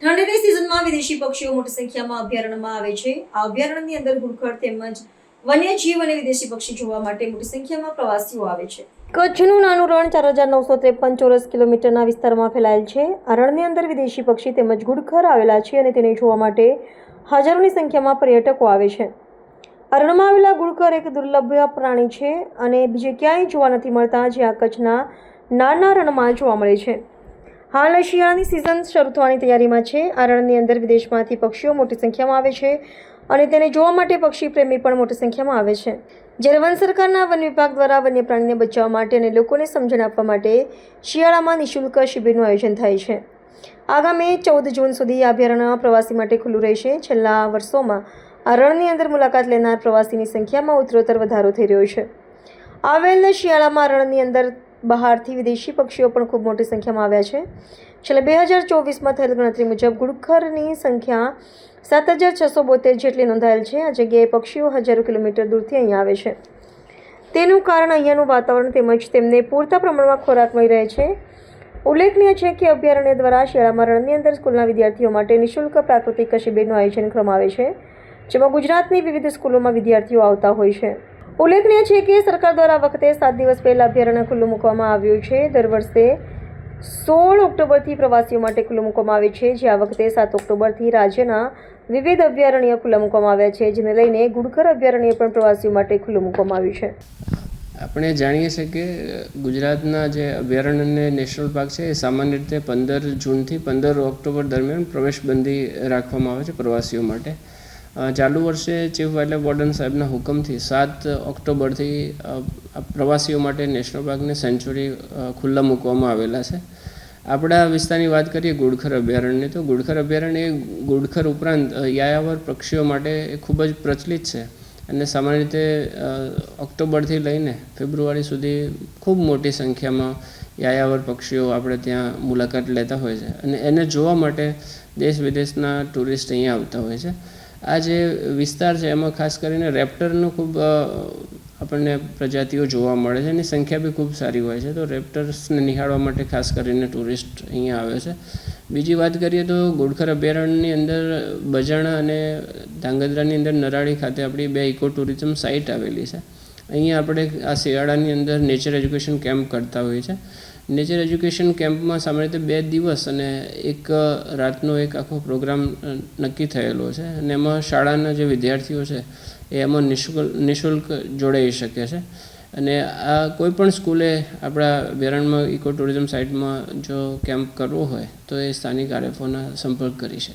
ઠંડીની સિઝનમાં વિદેશી પક્ષીઓ મોટી સંખ્યામાં અભયારણ્યમાં આવે છે. આ અભયારણ્યની અંદર ઘુડખર તેમજ વન્યજીવ અને વિદેશી પક્ષી જોવા માટે મોટી સંખ્યામાં પ્રવાસીઓ આવે છે. કચ્છનું નાનું રણ ચાર હજાર નવસો ત્રેપન ચોરસ કિલોમીટરના વિસ્તારમાં ફેલાયેલ છે. અરણની અંદર વિદેશી પક્ષી તેમજ ઘુડખર આવેલા છે અને તેને જોવા માટે હજારોની સંખ્યામાં પર્યટકો આવે છે. અરણમાં આવેલા ઘુડખર એક દુર્લભ પ્રાણી છે અને બીજે ક્યાંય જોવા નથી મળતા, જે આ કચ્છના નાના રણમાં જોવા મળે છે. હાલ શિયાળાની સિઝન શરૂ થવાની તૈયારીમાં છે. આરણની અંદર વિદેશમાંથી પક્ષીઓ મોટી સંખ્યામાં આવે છે અને તેને જોવા માટે પક્ષી પ્રેમી પણ મોટી સંખ્યામાં આવે છે. જ્યારે વન સરકારના વન વિભાગ દ્વારા વન્ય પ્રાણીને બચાવવા માટે અને લોકોને સમજણ આપવા માટે શિયાળામાં નિઃશુલ્ક શિબિરનું આયોજન થાય છે. આગામી ચૌદ જૂન સુધી અભયારણ્ય પ્રવાસી માટે ખુલ્લું રહેશે. છેલ્લા વર્ષોમાં આ અંદર મુલાકાત લેનાર પ્રવાસીની સંખ્યામાં ઉત્તરોત્તર વધારો થઈ રહ્યો છે. આવેલ શિયાળામાં રણની અંદર બહારથી વિદેશી પક્ષીઓ પણ ખૂબ મોટી સંખ્યામાં આવ્યા છે. છેલ્લા બે હજાર ચોવીસમાં થયેલ ગણતરી મુજબ ગુડખરની સંખ્યા સાત હજાર છસો બોતેર જેટલી નોંધાયેલ છે. આ જગ્યાએ પક્ષીઓ હજારો કિલોમીટર દૂરથી અહીંયા આવે છે. તેનું કારણ અહીંયાનું વાતાવરણ તેમજ તેમને પૂરતા પ્રમાણમાં ખોરાક મળી રહે છે. ઉલ્લેખનીય છે કે અભયારણ્ય દ્વારા શિયાળામાં રણની અંદર સ્કૂલના વિદ્યાર્થીઓ માટે નિઃશુલ્ક પ્રાકૃતિક શિબિરનું આયોજન કરવામાં આવે છે, જેમાં ગુજરાતની વિવિધ સ્કૂલોમાં વિદ્યાર્થીઓ આવતા હોય છે. ઉલ્લેખનીય છે કે સરકાર દ્વારા વખતે સાત દિવસ પહેલા અભયારણ્ય ખુલ્લું મૂકવામાં આવ્યું છે. દર વર્ષે સોળ ઓક્ટોબરથી પ્રવાસીઓ માટે ખુલ્લું મૂકવામાં આવે છે, જે આ વખતે સાત ઓક્ટોબરથી રાજ્યના વિવિધ અભયારણ્ય ખુલ્લા મૂકવામાં આવ્યા છે, જેને લઈને ગુડખર અભયારણ્ય પણ પ્રવાસીઓ માટે ખુલ્લું મૂકવામાં આવ્યું છે. આપણે જાણીએ છીએ કે ગુજરાતના જે અભયારણ્ય નેશનલ પાર્ક છે, એ સામાન્ય રીતે પંદર જૂનથી પંદર ઓક્ટોબર દરમિયાન પ્રવેશબંધી રાખવામાં આવે છે પ્રવાસીઓ માટે. ચાલુ વર્ષે ચીફ વાઇલ્ડ વોર્ડન સાહેબના હુકમથી સાત ઓક્ટોબરથી પ્રવાસીઓ માટે નેશનલ પાર્કને સેન્ચુરી ખુલ્લા મૂકવામાં આવેલા છે. આપણા વિસ્તારની વાત કરીએ ગુડખર અભયારણ્યની, તો ગુડખર અભયારણ્ય એ ગુડખર ઉપરાંત યાયાવર પક્ષીઓ માટે એ ખૂબ જ પ્રચલિત છે. અને સામાન્ય રીતે ઓક્ટોબરથી લઈને ફેબ્રુઆરી સુધી ખૂબ મોટી સંખ્યામાં યાયાવર પક્ષીઓ આપણે ત્યાં મુલાકાત લેતા હોય છે. અને એને જોવા માટે દેશ વિદેશના ટુરિસ્ટ અહીંયા આવતા હોય છે. આ જે વિસ્તાર છે, એમાં ખાસ કરીને રેપ્ટરનું ખૂબ આપણને પ્રજાતિઓ જોવા મળે છે એની સંખ્યા બી ખૂબ સારી હોય છે. તો રેપ્ટર્સને નિહાળવા માટે ખાસ કરીને ટુરિસ્ટ અહીંયા આવે છે. બીજી વાત કરીએ તો ગોડખર અભયારણ્યની અંદર બજાણા અને ધાંગધ્રાની અંદર નરાળી ખાતે આપણી બે ઇકો ટુરિઝમ સાઇટ આવેલી છે. અહીંયા આપણે આ શિયાળાની અંદર નેચર એજ્યુકેશન કેમ્પ કરતા હોઈએ છીએ. નેચર એજ્યુકેશન કેમ્પમાં સામાન્ય રીતે બે દિવસ અને એક રાતનો એક આખો પ્રોગ્રામ નક્કી થયેલો છે. અને એમાં શાળાના જે વિદ્યાર્થીઓ છે, એ એમાં નિઃશુલ્ક નિઃશુલ્ક જોડાઈ શકે છે. અને આ કોઈ પણ સ્કૂલે આપણા વેરણમાં ઇકો ટુરિઝમ સાઇટમાં જો કેમ્પ કરવો હોય, તો એ સ્થાનિક આરએફઓના સંપર્ક કરી શકે.